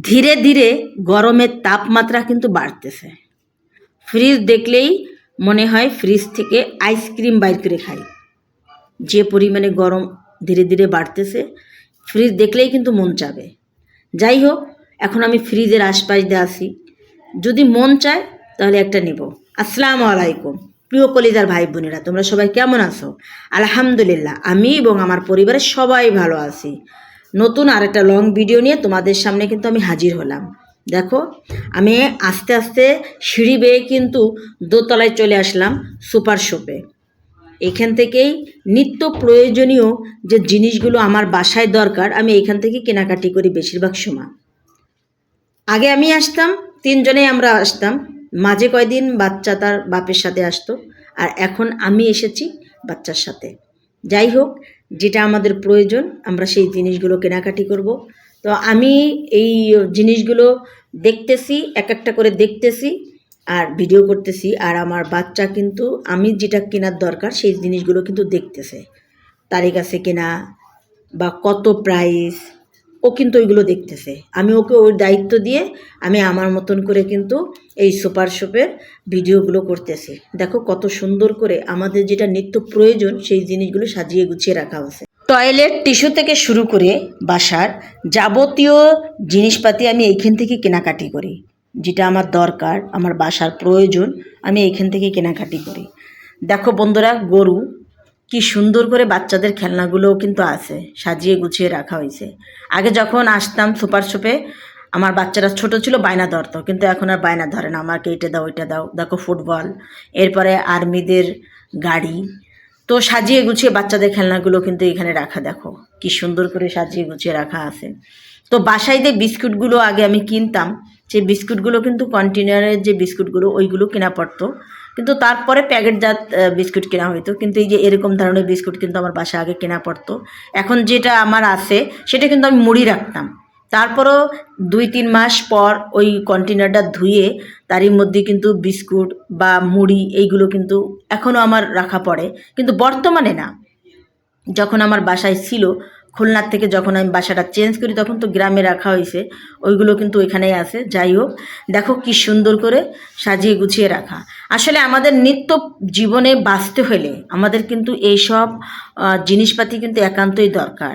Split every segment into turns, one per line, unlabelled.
ধীরে ধীরে গরমের তাপমাত্রা কিন্তু বাড়তেছে। ফ্রিজ দেখলেই মনে হয় ফ্রিজ থেকে আইসক্রিম বাইর করে খাই। যে পরিমাণে গরম ধীরে ধীরে বাড়তেছে ফ্রিজ দেখলেই কিন্তু মন চাবে। যাই হোক, এখন আমি ফ্রিজের আশপাশ দিয়ে আসি। যদি মন চায়, তাহলে একটা নেব। আসসালামু আলাইকুম। প্রিয় কলিজার ভাই বোনেরা, তোমরা সবাই কেমন আছো? আলহামদুলিল্লাহ, আমি এবং আমার পরিবারের সবাই ভালো আছি। নতুন আর একটা লং ভিডিও নিয়ে তোমাদের সামনে কিন্তু আমি হাজির হলাম। দেখো, আমি আস্তে আস্তে সিঁড়ি বেয়ে কিন্তু দোতলায় চলে আসলাম সুপার শপে এখান থেকেই নিত্য প্রয়োজনীয় যে জিনিসগুলো আমার বাসায় দরকার, আমি এখান থেকে কেনাকাটি করি বেশিরভাগ সময়। আগে আমি আসতাম, তিনজনেই আমরা আসতাম। মাঝে কয়দিন বাচ্চা তার বাপের সাথে আসতো, আর এখন আমি এসেছি বাচ্চার সাথে। যাই হোক যেটা আমাদের প্রয়োজন, আমরা সেই জিনিসগুলো কেনাকাটি করব। তো আমি এই জিনিসগুলো দেখতেছি, এক একটা করে দেখতেছি আর ভিডিও করতেছি। আর আমার বাচ্চা কিন্তু, আমি যেটা কেনার দরকার সেই জিনিসগুলো কিন্তু দেখতেছে। তারই কাছে কেনা বা কত প্রাইস ও কিন্তু ওইগুলো দেখতেছে। আমি ওকে ওই দায়িত্ব দিয়ে আমি আমার মতন করে কিন্তু এই সুপার শপের ভিডিওগুলো করতেছি। দেখো কত সুন্দর করে আমাদের যেটা নিত্য প্রয়োজন সেই জিনিসগুলো সাজিয়ে গুছিয়ে রাখা হয়েছে। টয়লেট, টিস্যু থেকে শুরু করে বাসার যাবতীয় জিনিসপাতি আমি এইখান থেকে কেনাকাটি করি। যেটা আমার দরকার, আমার বাসার প্রয়োজন, আমি এইখান থেকে কেনাকাটি করি। দেখো বন্ধুরা, গরু কি সুন্দর করে বাচ্চাদের খেলনাগুলোও কিন্তু আছে, সাজিয়ে গুছিয়ে রাখা হয়েছে। আগে যখন আসতাম সুপার শপে, আমার বাচ্চারা ছোট ছিল, বায়না ধরতো, কিন্তু এখন আর বায়না ধরে না। আমাকে এটা দাও এটা দাও, দেখো ফুটবল, এরপরে আর্মিদের গাড়ি। তো সাজিয়ে গুছিয়ে বাচ্চাদের খেলনাগুলো কিন্তু এখানে রাখা, দেখো, কি সুন্দর করে সাজিয়ে গুছিয়ে রাখা আছে। তো বাসায় যে বিস্কুটগুলো আগে আমি কিনতাম, সেই বিস্কুটগুলো কিন্তু কন্টেনারের যে বিস্কুটগুলো, ওইগুলো কেনা পড়তো। কিন্তু তারপরে প্যাকেটজাত বিস্কুট কেনা হইতো। কিন্তু এই যে এরকম ধরনের বিস্কুট কিন্তু আমার বাসা আগে কেনা পড়তো। এখন যেটা আমার আছে, সেটা কিন্তু আমি মুড়ি রাখতাম। তারপরও দুই তিন মাস পর ওই কন্টেনারটা ধুয়ে, তারই মধ্যে কিন্তু বিস্কুট বা মুড়ি এইগুলো কিন্তু এখনও আমার রাখা পড়ে। কিন্তু বর্তমানে না। যখন আমার বাসায় ছিল খুলনার থেকে যখন আমি বাসাটা চেঞ্জ করি, তখন তো গ্রামে রাখা হয়েছে। ওইগুলো কিন্তু ওইখানেই আছে। যাই হোক, দেখো কি সুন্দর করে সাজিয়ে গুছিয়ে রাখা। আসলে আমাদের নিত্য জীবনে বাঁচতে হলে আমাদের কিন্তু এইসব জিনিসপাতি কিন্তু একান্তই দরকার।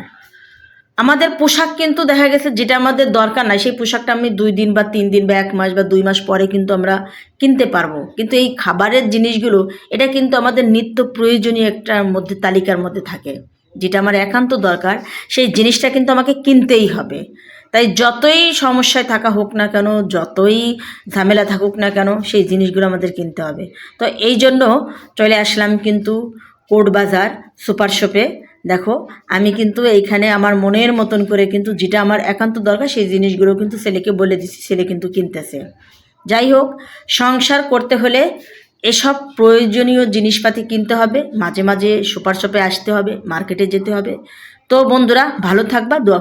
আমাদের পোশাক কিন্তু দেখা গেছে যেটা আমাদের দরকার নাই, সেই পোশাকটা আমি দুই দিন বা তিন দিন বা এক মাস বা দুই মাস পরে কিন্তু আমরা কিনতে পারব। কিন্তু এই খাবারের জিনিসগুলো, এটা কিন্তু আমাদের নিত্য প্রয়োজনীয় একটা মধ্যে, তালিকার মধ্যে থাকে। যেটা আমার একান্ত দরকার, সেই জিনিসটা কিন্তু আমাকে কিনতেই হবে। তাই যতই সমস্যায় থাকা হোক না কেন, যতই ঝামেলা থাকুক না কেন, সেই জিনিসগুলো আমাদের কিনতে হবে। তো এই জন্য চলে আসলাম কিন্তু কোর্ট বাজার সুপার শপে। দেখো, আমি কিন্তু এইখানে আমার মনের মতন করে কিন্তু যেটা আমার একান্ত দরকার, সেই জিনিসগুলো কিন্তু ছেলেকে বলে দিচ্ছি ছেলে কিন্তু কিনতেছে। যাই হোক, সংসার করতে হলে এসব প্রয়োজনীয় জিনিসপাতি কিনতে হবে, মাঝে মাঝে সুপার শপে আসতে হবে, মার্কেটে যেতে হবে। তো বন্ধুরা, ভালো থাকবা, দোয়া